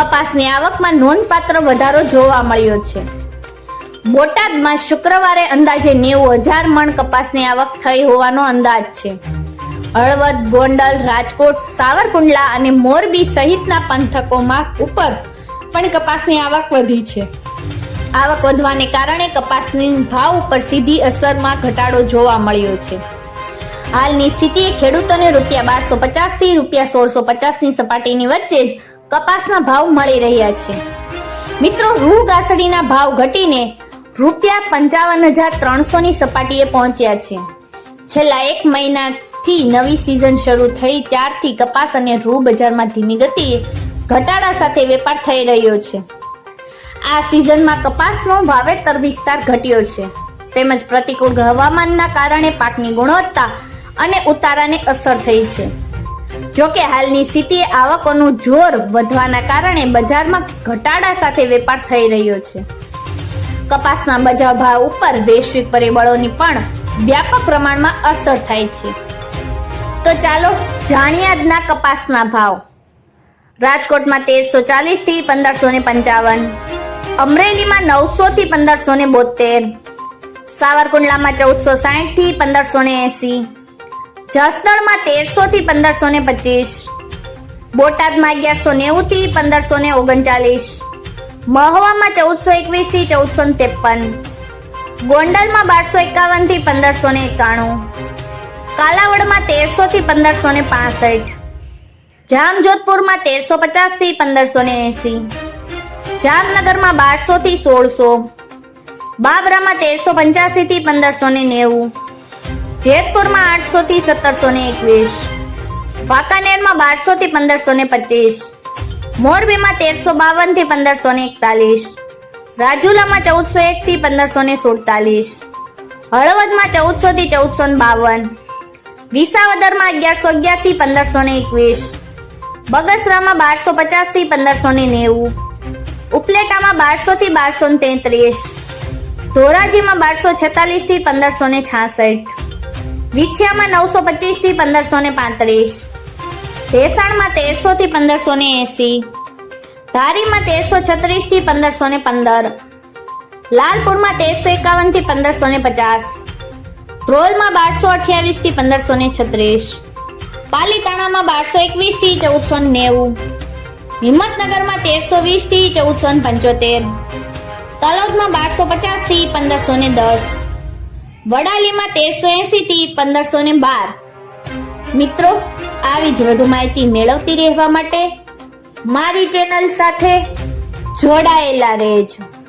કપાસની આવકમાં નોંધપાત્ર વધારો જોવા મળ્યો છે. બોટાદમાં શુક્રવારે અંદાજે નેવું હજાર મણ કપાસની આવક થઈ હોવાનો અંદાજ છે. હળવદ, ગોંડલ, રાજકોટ, સાવરકુંડલા અને મોરબી સહિતના પંથકોમાં ઉપર પણ કપાસની આવક વધી છે. આવક વધવાને કારણે કપાસની ભાવ ઉપર સીધી અસરમાં ઘટાડો જોવા મળ્યો છે. હાલની સ્થિતિએ ખેડૂતોને રૂપિયા બારસો પચાસથી રૂપિયા સોળસો પચાસની સપાટીની વચ્ચે જ કપાસના ભાવ મળી રહ્યા છે. મિત્રો, રૂ ગાસડીના ભાવ ઘટીને રૂપિયા પંચાવન હજાર ત્રણસો ની સપાટીએ પહોંચ્યા છે. છેલ્લા એક મહિનાથી નવી સિઝન શરૂ થઈ ત્યારથી કપાસ અને રૂ બજારમાં ધીમી ગતિએ ઘટાડા સાથે વેપાર થઈ રહ્યો છે. આ સિઝનમાં કપાસનો વાવેતર વિસ્તાર ઘટ્યો છે. તેમજ પ્રતિકૂળ હવામાનના કારણે પાકની ગુણવત્તા અને ઉતારાને અસર થઈ છે. જોકે હાલની સ્થિતિએ આવકોનું જોર વધવાના કારણે બજારમાં ઘટાડા સાથે વેપાર થઈ રહ્યો છે. કપાસના બજાર ભાવ ઉપર વૈશ્વિક પરિબળોની પણ વ્યાપક પ્રમાણમાં અસર થાય છે. તો ચાલો જાણીએ આજના કપાસના ભાવ. રાજકોટમાં તેરસો ચાલીસથી પંદરસો ને પંચાવન, અમરેલીમાં નવસો થી પંદરસો ને બોતેર, સાવરકુંડલામાં ચૌદસો સાઠથી પંદરસો ને એસી જસદણમાં તેરસો થી પંદરસો ને પચીસ. બોટાદમાં અગિયારસો નેવું થી પંદરસો ને ઓગણચાલીસ. મહવામાં ચૌદસો એકવીસથી ચૌદસો ને ત્રેપન. ગોંડલમાં બારસો એકાવનથી પંદરસો ને એકાણું. કાલાવડમાં તેરસો થી પંદરસો ને પાસઠ. જામજોધપુરમાં તેરસો પચાસથી પંદરસો ને એસી. જામનગરમાં બારસો થી સોળસો. બાબરામાં તેરસો પંચ્યાસી થી પંદરસો ને નેવું. જેતપુરમાં આઠસો થી સત્તરસો ને એકવીસ, વાંકાનેરમાં બારસો થી પંદરસો ને પચીસ, મોરબીમાં તેરસો બાવનથી પંદરસો ને એકતાલીસ, રાજુલામાં ચૌદસો એક થી પંદરસો ને સુડતાલીસ, હળવદમાં ચૌદસો થી ચૌદસો ને બાવન, વિસાવદરમાં અગિયારસો અગિયારથી પંદરસો ને એકવીસ, બગસરામાં બારસો પચાસથી પંદરસો ને નેવું, ઉપલેટામાં બારસો થી બારસો ને તેત્રીસ, ધોરાજીમાં બારસો છેતાલીસથી પંદરસો ને છાસઠ વિછિયામાં નવસો પચીસથી પંદરસો ને પાંત્રીસ. ભેસાણમાં તેરસો થી પંદરસો ને એસી. ધારીમાં તેરસો છત્રીસથી પંદરસો ને પંદર. લાલપુરમાં તેરસો એકાવનથી પંદરસો ને પચાસ. ધ્રોલમાં બારસો અઠ્યાવીસથી પંદરસો ને છત્રીસ. પાલીતાણામાં બારસો એકવીસથી ચૌદસો નેવું. હિંમતનગરમાં તેરસો વીસથી ચૌદસો પંચોતેર. તલોદમાં બારસો પચાસથી પંદરસો ને દસ. વડાલીમાં તેરસો એસી થી પંદરસો ને બાર. મિત્રો, આવી જ વધુ માહિતી મેળવતી રહેવા માટે મારી ચેનલ સાથે જોડાયેલા રહેજો.